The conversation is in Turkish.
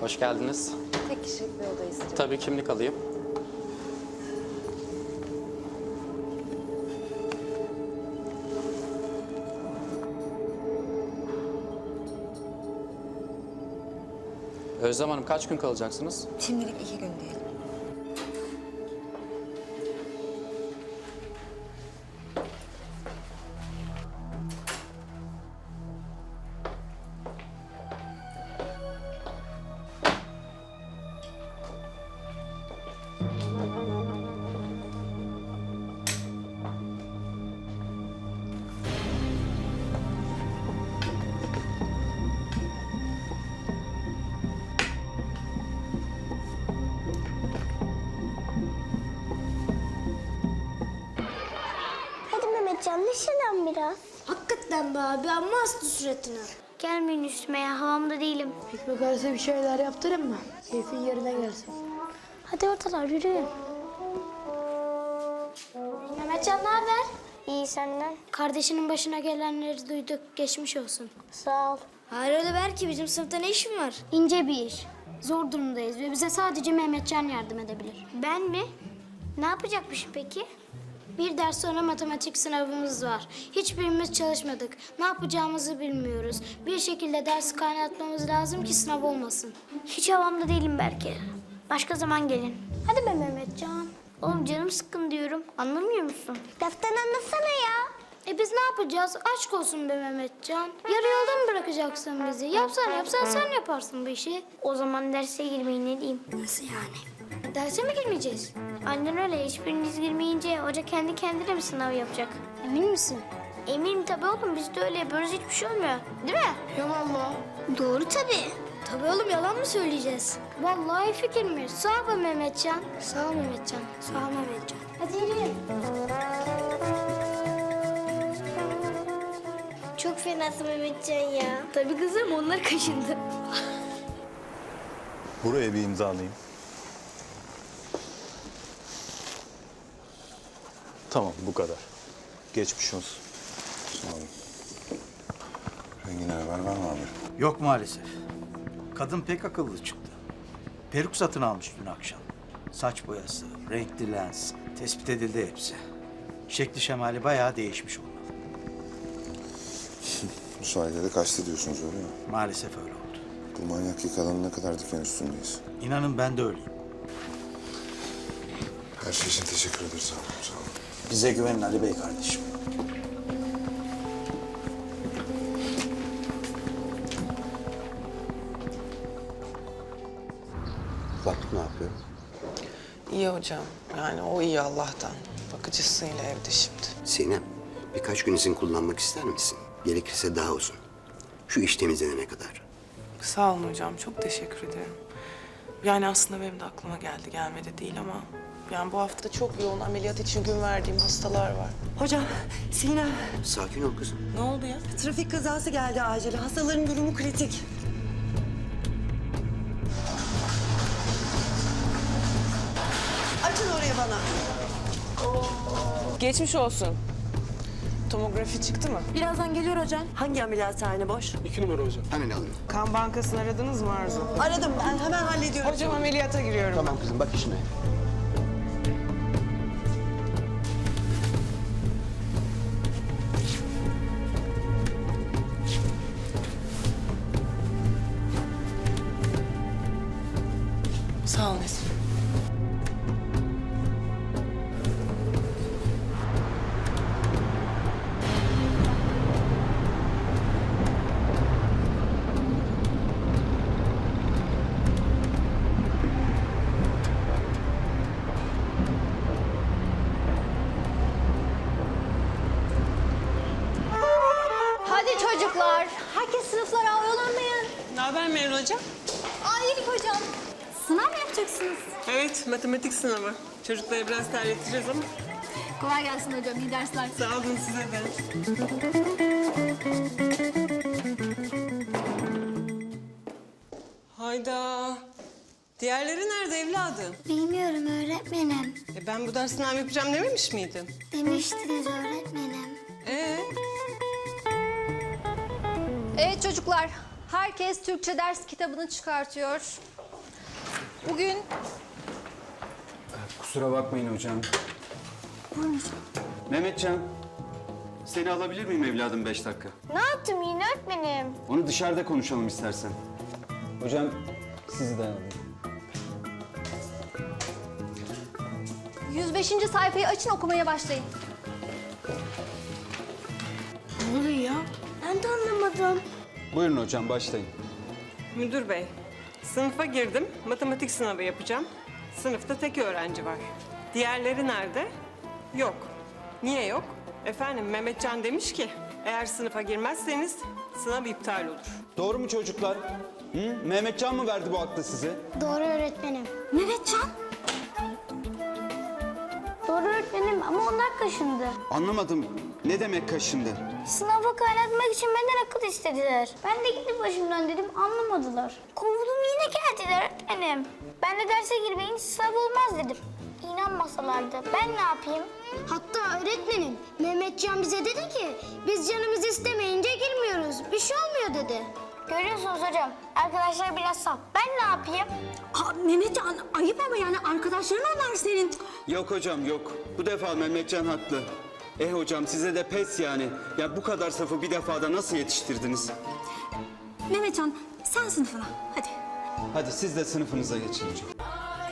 Hoş geldiniz. Tek kişilik bir oda istiyorum. Tabii kimlik alayım. Özlem Hanım kaç gün kalacaksınız? Şimdilik iki gün diyelim. Neşelen biraz. Hakikaten be abi amma astı suratına. Gelmeyin üstüme ya havamda değilim. Ekmek arası bir şeyler yaptırayım mı? Keyfin yerine gelsin. Hadi ortalar yürüyün. Mehmetcan ne haber? İyi senden. Kardeşinin başına gelenleri duyduk. Geçmiş olsun. Sağ ol. Hayrola belki bizim sınıfta ne işin var? İnce bir iş. Zor durumdayız ve bize sadece Mehmetcan yardım edebilir. Ben mi? Ne yapacakmışım peki? Bir ders sonra matematik sınavımız var. Hiçbirimiz çalışmadık. Ne yapacağımızı bilmiyoruz. Bir şekilde dersi kaynatmamız lazım ki sınav olmasın. Hiç havamda değilim belki. Başka zaman gelin. Hadi be Mehmetcan. Oğlum canım sıkkın diyorum. Anlamıyor musun? Laftan anlasana ya. E biz ne yapacağız? Aşk olsun be Mehmetcan. Yarı yolda mı bırakacaksın bizi? Yapsan yapsan sen yaparsın bu işi. O zaman derse girmeyin ne diyeyim? Nasıl yani? Derse mi girmeyeceğiz? Aynen öyle. Hiçbiriniz girmeyince hoca kendi kendine mi sınav yapacak? Emin misin? Eminim tabii oğlum. Biz de öyle yapıyoruz. Hiçbir şey olmuyor. Değil mi? Yalan Doğru tabii. Tabii oğlum yalan mı söyleyeceğiz? Vallahi fikirmiş. Sağ ol be Mehmetcan. Sağ ol Mehmetcan. Sağ ol Mehmetcan. Hadi yürüyün. Fenasın Mehmetcan ya. Tabii kızım onlar kaşındı. Buraya bir imzalayayım. Tamam bu kadar. Geçmiş olsun. Sağ olun. Rengine haber var mı amirim? Yok maalesef. Kadın pek akıllı çıktı. Peruk satın almış dün akşam. Saç boyası, renkli lens, tespit edildi hepsi. Şekli şemali bayağı değişmiş olmalı. De kaçtı diyorsunuz öyle mi? Maalesef öyle oldu. Bu manyak yakalanana kadar diken üstündeyiz. İnanın ben de öyleyim. Her şey için teşekkür ederiz amirim. Sağ olun. Bize güvenin Ali Bey kardeşim. Kulaklık ne yapıyor? İyi hocam. Yani o iyi Allah'tan. Bakıcısıyla evde şimdi. Sinem, birkaç gün izin kullanmak ister misin? Gerekirse daha uzun. Şu iş temizlenene kadar. Sağ olun hocam. Çok teşekkür ederim. Yani aslında benim de aklıma geldi. Gelmedi değil ama... Yani bu hafta çok yoğun ameliyat için gün verdiğim hastalar var. Hocam, Sinem, Sakin ol kızım. Ne oldu ya? trafik kazası geldi acil. Hastaların durumu kritik. Açın oraya bana. Geçmiş olsun. Tomografi çıktı mı? Birazdan geliyor hocam. Hangi ameliyathane boş? Hemen alın. Kan bankasını aradınız mı Arzu? Aradım ben, hemen hallediyorum. Hocam ameliyata giriyorum. Tamam kızım bak işine. Sağ ol Nesin. Çocuklar. Herkes sınıflara oyalanmayın. Ne haber Meral Hocam? Ailelik hocam. Sınav mı yapacaksınız? Evet, matematik sınavı. Çocukları biraz terleteceğiz ama. Kolay gelsin hocam. İyi dersler. Sağ olun size de. Hayda. Diğerleri nerede evladım? Bilmiyorum öğretmenim. E ben bu dersi sınav yapacağım dememiş miydim? Demiştiniz öğretmenim. Evet çocuklar, herkes Türkçe ders kitabını çıkartıyor. Bugün Kusura bakmayın hocam. Mehmetcan, seni alabilir miyim evladım beş dakika? Ne yaptım yine öğretmenim? Onu dışarıda konuşalım istersen. Hocam, sizi de alayım. 105. sayfayı açın okumaya başlayın. Ben de anlamadım. Buyurun hocam, başlayın. müdür bey. Sınıfa girdim. Matematik sınavı yapacağım. Sınıfta tek öğrenci var. Diğerleri nerede? Yok. Niye yok? Efendim Mehmetcan demiş ki eğer sınıfa girmezseniz sınav iptal olur. Doğru mu çocuklar? Hı? Mehmetcan mı verdi bu aklı size? Doğru öğretmenim. Mehmetcan. Ama onlar kaşındı. Anlamadım. Ne demek kaşındı? Sınavı kaynatmak için benden akıl istediler. Ben de gidip başımdan dedim anlamadılar. Kovuldum yine geldiler öğretmenim. Ben de derse girmeyince sınav olmaz dedim. İnanmasalardı ben ne yapayım? Hatta öğretmenim Mehmetcan bize dedi ki biz canımız istemeyince girmiyoruz. Bir şey olmuyor dedi. Görüyorsunuz hocam arkadaşlar biraz saf. Ben ne yapayım? Aa, Mehmetcan ayıp ama yani arkadaşların onlar senin. Yok hocam, yok. Bu defa Mehmetcan haklı. Eh hocam, size de pes yani. Ya bu kadar safı bir defada nasıl yetiştirdiniz? Mehmetcan sen sınıfına hadi. Hadi siz de sınıfınıza geçin hocam.